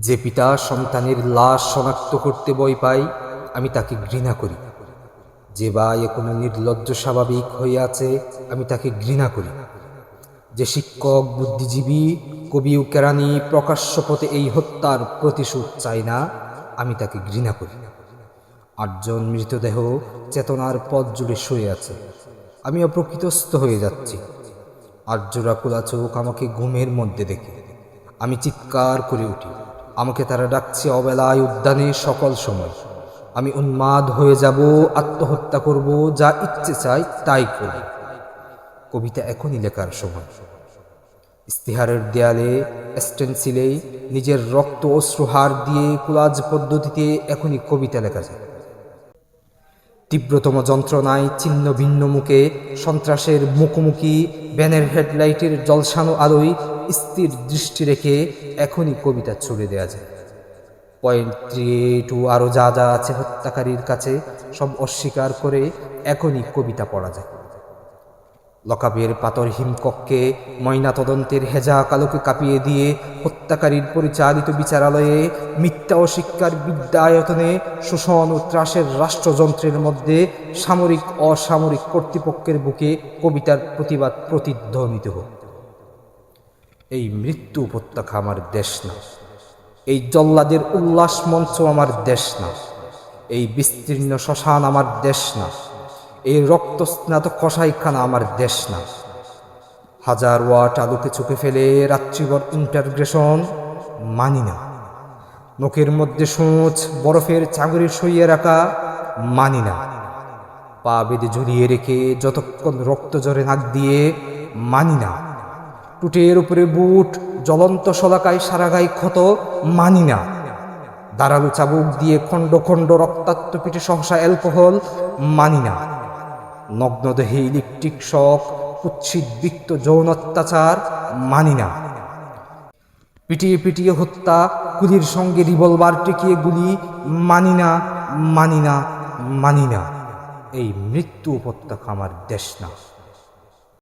যে পিতা সন্তানের লাশ শনাক্ত করতে বই পাই আমি তাকে ঘৃণা করি। যে বা এ কোনো নির্লজ্জ স্বাভাবিক হয়ে আছে, আমি তাকে ঘৃণা করি। যে শিক্ষক, বুদ্ধিজীবী, কবি ও কেরানি প্রকাশ্য পথে এই হত্যার প্রতিশোধ চায় না, আমি তাকে ঘৃণা করি। আটজন মৃতদেহ চেতনার পথ জুড়ে শুয়ে আছে। আমি অপ্রকৃতস্থ হয়ে যাচ্ছি। আর্যরা খোলা চোখ আমাকে ঘুমের মধ্যে দেখে। আমি চিৎকার করে উঠি। আমাকে তারা ডাকছে অবেলায় উদ্যানে সকল সময়। আমি উন্মাদ হয়ে যাব, আত্মহত্যা করব, যা ইচ্ছে চাই তাই করব কবিতা এখনই লেখার সময়। ইস্তিহারের দেয়ালে স্টেন্সিলে নিজের রক্ত অশ্রুহার দিয়ে কুলাজ পদ্ধতিতে এখনই কবিতা লেখা যায়। তীব্রতম যন্ত্রণায় ছিন্ন ভিন্ন মুখে সন্ত্রাসের মুখোমুখি, ব্যানের হেডলাইটের জলসানো আলোয় স্থির দৃষ্টি রেখে এখনই কবিতা ছুড়ে দেওয়া যায়। পয়েন্ট থ্রি টু আরও যা যা আছে হত্যাকারীর কাছে সব অস্বীকার করে এখনই কবিতা পড়া যায়। লকাবের পাতর হিমকক্ষে ময়না তদন্তের হেজা কালোকে কাঁপিয়ে দিয়ে হত্যাকারীর পরিচালিত বিচারালয়ে মিথ্যা ও শিক্ষার বিদ্যায়তনে শোষণ ও ত্রাসের রাষ্ট্রযন্ত্রের মধ্যে সামরিক অসামরিক কর্তৃপক্ষের বুকে কবিতার প্রতিবাদ প্রতিধ্বনিত হোক। এই মৃত্যু উপত্যকা আমার দেশ না। এই জল্লাদের উল্লাস মঞ্চ আমার দেশ না। এই বিস্তীর্ণ শ্মশান আমার দেশ না। এই রক্ত রক্তস্নাত কষাইখানা আমার দেশ না। হাজার ওয়াট আলোকে চোখে ফেলে রাত্রিভর ইন্টারগ্রেশন মানি না। নখের মধ্যে সোঁচ বরফের চাগরে সইয়ে রাখা মানি না। পা বেঁধে ঝুলিয়ে রেখে যতক্ষণ রক্ত জরে নাক দিয়ে মানি না। টুটের উপরে বুট, জ্বলন্ত শলাকায় সারা গায়ে ক্ষত, মানি না। দাঁড়াল চাবুক দিয়ে খণ্ড খণ্ড রক্তাক্ত পিঠে সহসা অ্যালকোহল, মানি না। নগ্নদেহে ইলেকট্রিক শক, কুৎসিত বৃত্ত যৌন অত্যাচার, মানি না। পিটিয়ে পিটিয়ে হত্যা গুলির সঙ্গে রিভলভার টিকিয়ে গুলি, মানি না মানি না মানি না। এই মৃত্যু উপত্যকা আমার দেশ না।